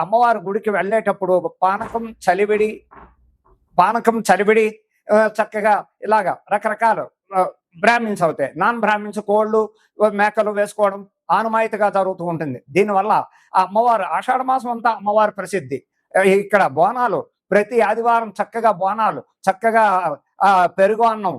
అమ్మవారి గుడికి వెళ్ళేటప్పుడు పానకం చలివిడి పానకం చలివిడి చక్కగా ఇలాగా రకరకాల బ్రాహ్మిన్స్ అవుతాయి. నాన్ బ్రాహ్మిన్స్ కోళ్ళు మేకలు వేసుకోవడం ఆనుమాయితీగా జరుగుతూ ఉంటుంది. దీనివల్ల ఆ అమ్మవారు ఆషాఢ మాసం అంతా అమ్మవారి ప్రసిద్ధి. ఇక్కడ బోనాలు ప్రతి ఆదివారం చక్కగా బోనాలు చక్కగా పెరుగు అన్నం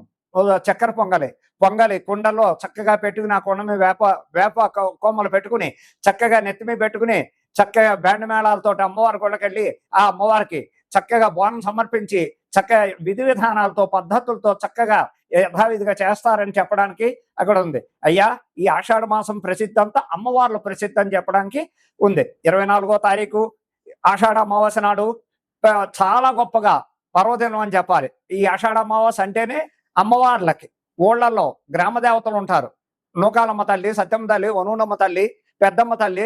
చక్కెర పొంగలి పొంగలి కుండలో చక్కగా పెట్టుకుని ఆ కొండ మీద వేప వేప కొమ్మలు పెట్టుకుని చక్కగా నెత్తిమీ పెట్టుకుని చక్కగా బ్యాండ్ మేళాలతో అమ్మవారి గుళ్ళకెళ్ళి ఆ అమ్మవారికి చక్కగా బోనం సమర్పించి చక్కగా విధి విధానాలతో పద్ధతులతో చక్కగా యథావిధిగా చేస్తారని చెప్పడానికి అక్కడ ఉంది. అయ్యా ఈ ఆషాఢ మాసం ప్రసిద్ధి అంతా అమ్మవార్ల ప్రసిద్ధి అని చెప్పడానికి ఉంది. ఇరవై నాలుగో తారీఖు ఆషాఢ అమావాస్య నాడు చాలా గొప్పగా పర్వదినం అని చెప్పాలి. ఈ ఆషాఢ అమావాస్య అంటేనే అమ్మవార్లకి ఊళ్ళల్లో గ్రామ దేవతలు ఉంటారు. నూకాలమ్మ తల్లి సత్యమ్మ తల్లి వనూనమ్మ తల్లి పెద్దమ్మ తల్లి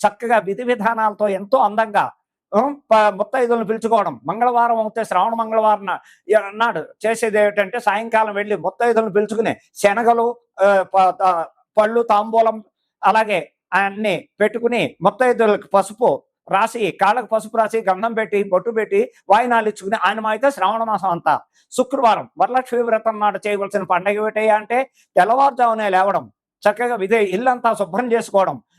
చక్కగా విధి విధానాలతో ఎంతో అందంగా ముత్తైదులను పిలుచుకోవడం. మంగళవారం అవుతే శ్రావణ మంగళవారం నాడు చేసేది ఏమిటంటే సాయంకాలం వెళ్ళి ముత్తైదులను పిలుచుకుని శనగలు పళ్ళు తాంబూలం అలాగే అన్ని పెట్టుకుని ముత్తైదులకు పసుపు రాసి కాళ్ళకు పసుపు రాసి గంధం పెట్టి బొట్టు పెట్టి వాయినాలు ఇచ్చుకుని ఆయన అయితే శ్రావణ మాసం అంతా. శుక్రవారం వరలక్ష్మి వ్రతం నాడు చేయవలసిన పండగ ఏమిటయ్యా అంటే తెల్లవారుజామునే లేవడం చక్కగా విధి ఇల్లంతా శుభ్రం చేసుకోవడం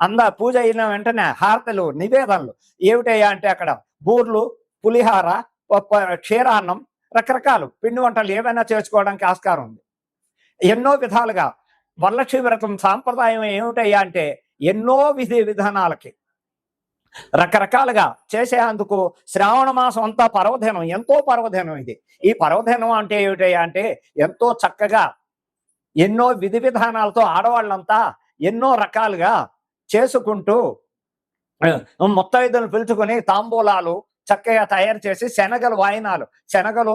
అందా పూజ అయిన వెంటనే హారతలు నివేదనలు. ఏమిటయ్యా అంటే అక్కడ బూర్లు పులిహార క్షీరాన్నం రకరకాలు పిండి వంటలు ఏవైనా చేసుకోవడానికి ఆస్కారం ఉంది. ఎన్నో విధాలుగా వరలక్ష్మి వ్రతం సాంప్రదాయం ఏమిటయ్యా అంటే ఎన్నో విధి విధానాలకి రకరకాలుగా చేసేందుకు శ్రావణ మాసం అంతా పర్వదినం ఎంతో పర్వదినం ఇది. ఈ పర్వదినం అంటే ఏమిటయ్యా అంటే ఎంతో చక్కగా ఎన్నో విధి విధానాలతో ఆడవాళ్ళంతా ఎన్నో రకాలుగా చేసుకుంటూ ముత్తైదులు పిలుచుకొని తాంబూలాలు చక్కగా తయారు చేసి శనగలు వాయినాలు. శనగలు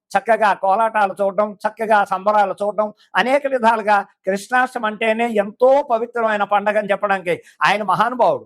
చక్కగా కోలాటాలు చూడడం చక్కగా సంబరాలు చూడడం అనేక విధాలుగా కృష్ణాష్టమి అంటేనే ఎంతో పవిత్రమైన పండగ అని చెప్పడానికి ఆయన మహానుభావుడు.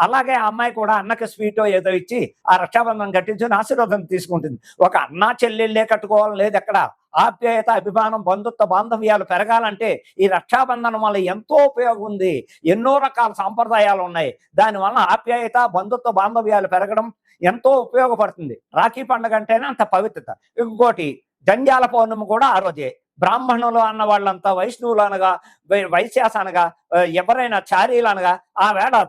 అలాగే ఆ అమ్మాయి కూడా అన్నకి స్వీటో ఏదో ఇచ్చి ఆ రక్షాబంధనం కట్టించుకుని ఆశీర్వాదం తీసుకుంటుంది. ఒక అన్న చెల్లెళ్ళే కట్టుకోవాలని లేదు ఎక్కడ? ఆప్యాయత అభిమానం బంధుత్వ బాంధవ్యాలు పెరగాలంటే ఈ రక్షాబంధనం వల్ల ఎంతో ఉపయోగం ఉంది. ఎన్నో రకాల సాంప్రదాయాలు ఉన్నాయి. దానివల్ల ఆప్యాయత బంధుత్వ బాంధవ్యాలు పెరగడం ఎంతో ఉపయోగపడుతుంది. రాఖీ పండుగ అంటేనే అంత పవిత్రత. ఇంకోటి జంజాల పౌర్ణమి కూడా ఆ రోజే. బ్రాహ్మణులు అన్న వాళ్ళంతా వైష్ణవులు అనగా వై- వైశ్యాస అనగా ఎవరైనా చారీలు అనగా ఆ వేళ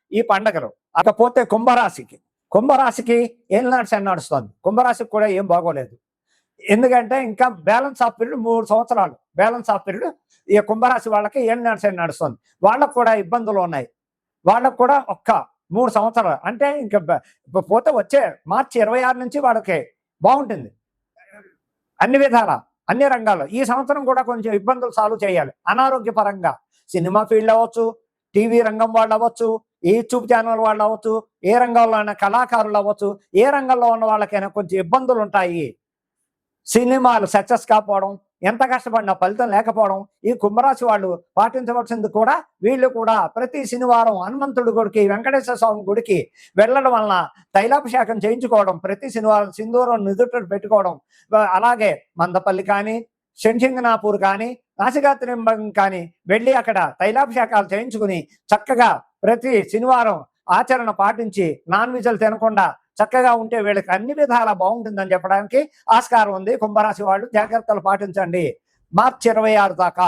ఈ పండగలు. అకపోతే కుంభరాశికి. కుంభరాశికి ఏం అని నడుస్తుంది? కుంభరాశికి కూడా ఏం బాగోలేదు. ఎందుకంటే ఇంకా బ్యాలెన్స్ ఆఫ్ పీరియడ్ మూడు సంవత్సరాలు. బ్యాలెన్స్ ఆఫ్ పీరియడ్ ఈ కుంభరాశి వాళ్ళకి ఏం అని నడుస్తుంది? వాళ్ళకు కూడా ఇబ్బందులు ఉన్నాయి. వాళ్ళకు కూడా ఒక్క మూడు సంవత్సరాలు. అంటే ఇంకా పోతే వచ్చే మార్చి ఇరవై ఆరు నుంచి వాళ్ళకి బాగుంటుంది. అన్ని విధాల అన్ని రంగాల్లో. ఈ సంవత్సరం కూడా కొంచెం ఇబ్బందులు సాల్వ్ చేయాలి. అనారోగ్యపరంగా. సినిమా ఫీల్డ్ అవ్వచ్చు టీవీ రంగం వాళ్ళు అవ్వచ్చు యూట్యూబ్ ఛానల్ వాళ్ళు అవ్వచ్చు ఏ రంగంలో అయినా కళాకారులు అవ్వచ్చు ఏ రంగంలో ఉన్న వాళ్ళకైనా కొంచెం ఇబ్బందులు ఉంటాయి. సినిమాలు సక్సెస్ కాకపోవడం ఎంత కష్టపడినా ఫలితం లేకపోవడం ఈ కుంభరాశి వాళ్ళు పాటించవలసింది కూడా వీళ్ళు కూడా ప్రతి శనివారం హనుమంతుడి గుడికి వెంకటేశ్వర స్వామి గుడికి వెళ్ళడం వలన తైలాభిషేకం చేయించుకోవడం ప్రతి శనివారం సింధూరం నిదుట పెట్టుకోవడం అలాగే మందపల్లి కానీ శంషింగనాపూర్ కానీ నాసికాత్రింబం కానీ వెళ్ళి అక్కడ తైలాభిషేకాలు చేయించుకుని చక్కగా ప్రతి శనివారం ఆచరణ పాటించి నాన్ వెజ్లు తినకుండా చక్కగా ఉంటే వీళ్ళకి అన్ని విధాలా బాగుంటుందని చెప్పడానికి ఆస్కారం ఉంది. కుంభరాశి వాళ్ళు జాగ్రత్తలు పాటించండి. మార్చి ఇరవై ఆరు దాకా.